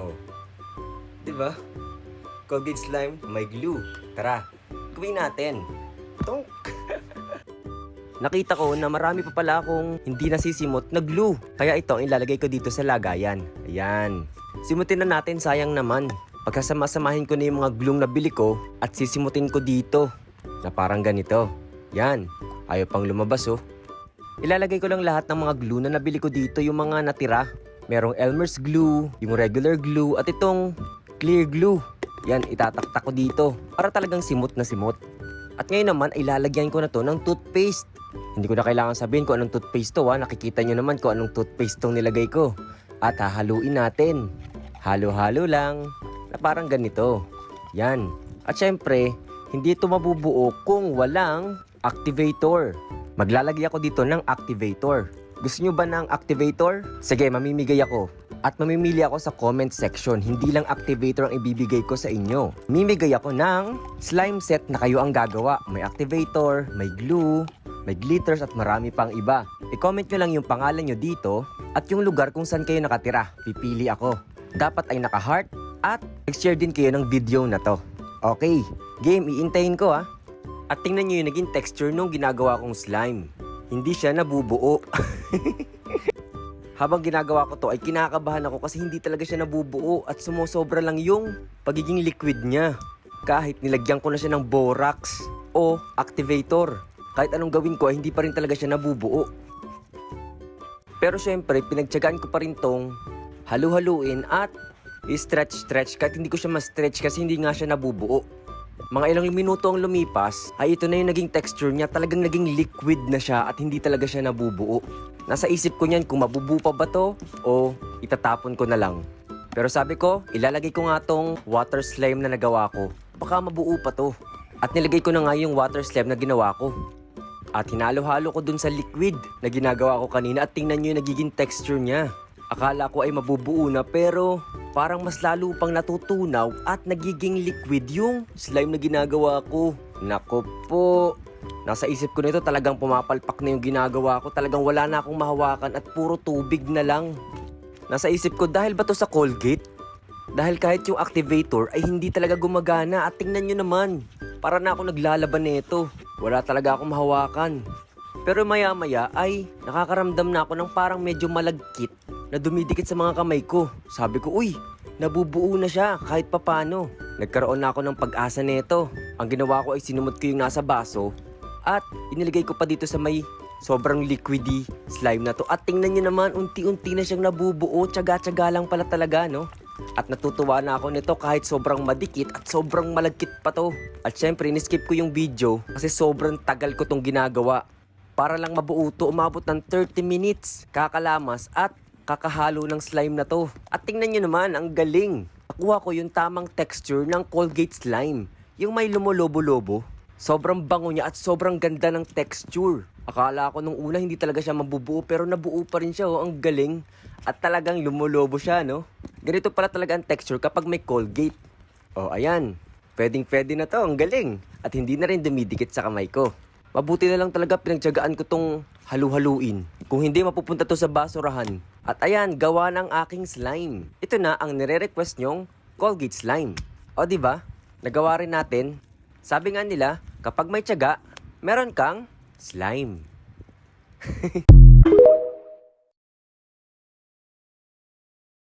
Oh. Di ba? Colgate slime, may glue. Tara, gawin natin. Tonk! Nakita ko na marami pa pala akong hindi nasisimot na glue. Kaya ito ang ilalagay ko dito sa lagayan. Ayan. Simutin na natin, sayang naman. Pagkasama-samahin ko na yung mga glue na bili ko at sisimutin ko dito. Na parang ganito. Yan. Ayaw pang lumabas oh. Ilalagay ko lang lahat ng mga glue na nabili ko dito yung mga natira. Merong Elmer's glue, yung regular glue, at itong clear glue. Yan, itataktak ko dito para talagang simot na simot. At ngayon naman ay lalagyan ko na to ng toothpaste. Hindi ko na kailangan sabihin kung anong toothpaste to ha. Nakikita nyo naman kung anong toothpaste tong nilagay ko. At hahaluin natin. Halo-halo lang na parang ganito. Yan. At syempre, hindi ito mabubuo kung walang activator. Maglalagay ako dito ng activator. Gusto nyo ba ng activator? Sige, mamimigay ako. At mamimili ako sa comment section. Hindi lang activator ang ibibigay ko sa inyo. Mimigay ako ng slime set na kayo ang gagawa. May activator, may glue, may glitters at marami pang iba. I-comment nyo lang yung pangalan nyo dito at yung lugar kung saan kayo nakatira. Pipili ako. Dapat ay naka-heart at share din kayo ng video na to. Okay, game, iintayin ko ah. At tingnan nyo yung naging texture nung ginagawa kong slime. Hindi siya nabubuo. Habang ginagawa ko to ay kinakabahan ako kasi hindi talaga siya nabubuo at sumusobra lang yung pagiging liquid niya. Kahit nilagyan ko na siya ng borax o activator. Kahit anong gawin ko ay hindi pa rin talaga siya nabubuo. Pero syempre, pinagtyagaan ko pa rin tong halu-haluin at i-stretch-stretch kahit hindi ko siya ma-stretch kasi hindi nga siya nabubuo. Mga ilang minuto ang lumipas, ay ito na yung naging texture niya. Talagang naging liquid na siya at hindi talaga siya nabubuo. Nasa isip ko niyan kung mabubuo pa ba to o itatapon ko na lang. Pero sabi ko, ilalagay ko nga tong water slime na nagawa ko. Baka mabuo pa to. At nilagay ko na nga yung water slime na ginawa ko. At hinalo-halo ko dun sa liquid na ginagawa ko kanina at tingnan nyo yung nagiging texture niya. Akala ko ay mabubuo na pero parang mas lalo pang natutunaw at nagiging liquid yung slime na ginagawa ko. Nako po. Nasa isip ko nito talagang pumapalpak na yung ginagawa ko. Talagang wala na akong mahawakan at puro tubig na lang. Nasa isip ko dahil ba to sa Colgate? Dahil kahit yung activator ay hindi talaga gumagana at tingnan nyo naman. Para na ako naglalaban nito. Wala talaga akong mahawakan. Pero maya maya ay nakakaramdam na ako ng parang medyo malagkit na dumidikit sa mga kamay ko. Sabi ko, uy, nabubuo na siya kahit papano. Nagkaroon na ako ng pag-asa nito. Ang ginawa ko ay sinumot ko yung nasa baso at inilagay ko pa dito sa may sobrang liquidy slime na to. At tingnan nyo naman, unti-unti na siyang nabubuo. Tsaga-tsaga lang pala talaga, no? At natutuwa na ako nito kahit sobrang madikit at sobrang malagkit pa to. At syempre, niskip ko yung video kasi sobrang tagal ko tong ginagawa. Para lang mabuo to, umabot ng 30 minutes. Kakalamas at kakahalo ng slime na to. At tingnan nyo naman, ang galing. Nakuha ko yung tamang texture ng Colgate slime. Yung may lumolobo-lobo. Sobrang bango niya at sobrang ganda ng texture. Akala ko nung una hindi talaga siya mabubuo pero nabuo pa rin siya oh, ang galing. At talagang lumulobo siya no. Ganito pala talaga ang texture kapag may Colgate. Oh ayan, pwedeng pwede na to, ang galing. At hindi na rin dumidikit sa kamay ko. Mabuti na lang talaga pinagtyagaan ko tong halu-haluin. Kung hindi mapupunta to sa basurahan. At ayan, gawa ng aking slime. Ito na ang nire-request nyong Colgate slime. O di ba? Nagawa rin natin. Sabi nga nila, kapag may tiyaga, meron kang slime.